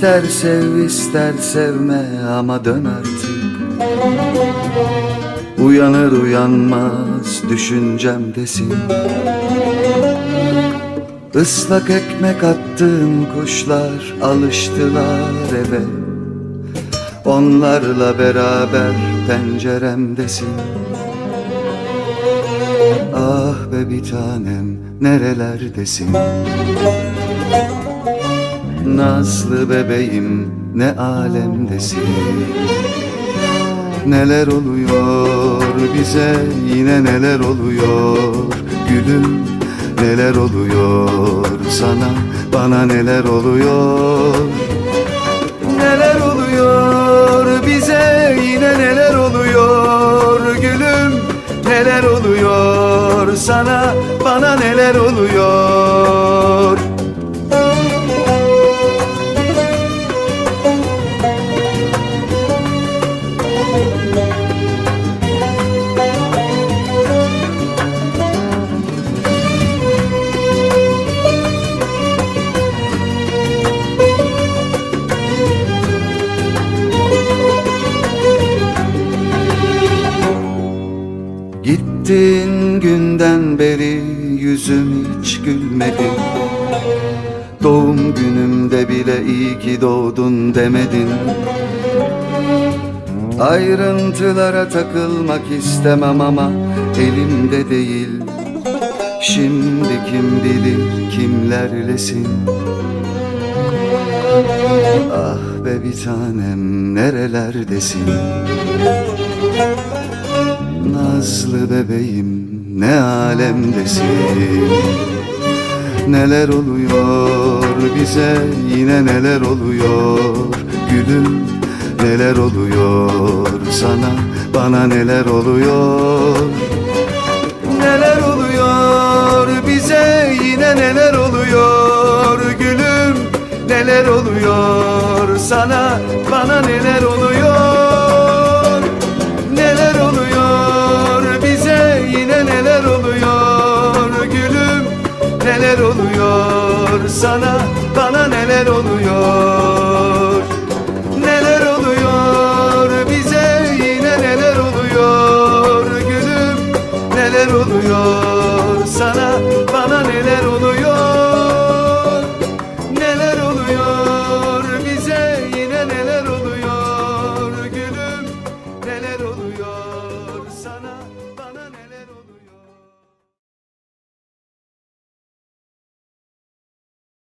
İster sev ister sevme ama dön artık. Uyanır uyanmaz düşüncemdesin Islak ekmek attığım kuşlar alıştılar eve. Onlarla beraber penceremdesin Ah be bir tanem nerelerdesin Nazlı bebeğim ne alemdesin? Neler oluyor bize? Yine neler oluyor? Gülüm neler oluyor sana? Bana neler oluyor? Neler oluyor bize? Yine neler oluyor? Gülüm neler oluyor sana? Bana neler oluyor Gittiğin günden beri yüzüm hiç gülmedi. Doğum günümde bile iyi ki doğdun demedin. Ayrıntılara takılmak istemem ama elimde değil. Şimdi kim bilir kimlerlesin? Ah be bir tanem nerelerdesin Nazlı bebeğim ne alemdesin Neler oluyor bize? Yine neler oluyor? Gülüm neler oluyor sana? Bana neler oluyor? Neler oluyor bize? Yine neler oluyor? Gülüm neler oluyor sana? Bana neler oluyor neler oluyor sana? Bana neler oluyor? Neler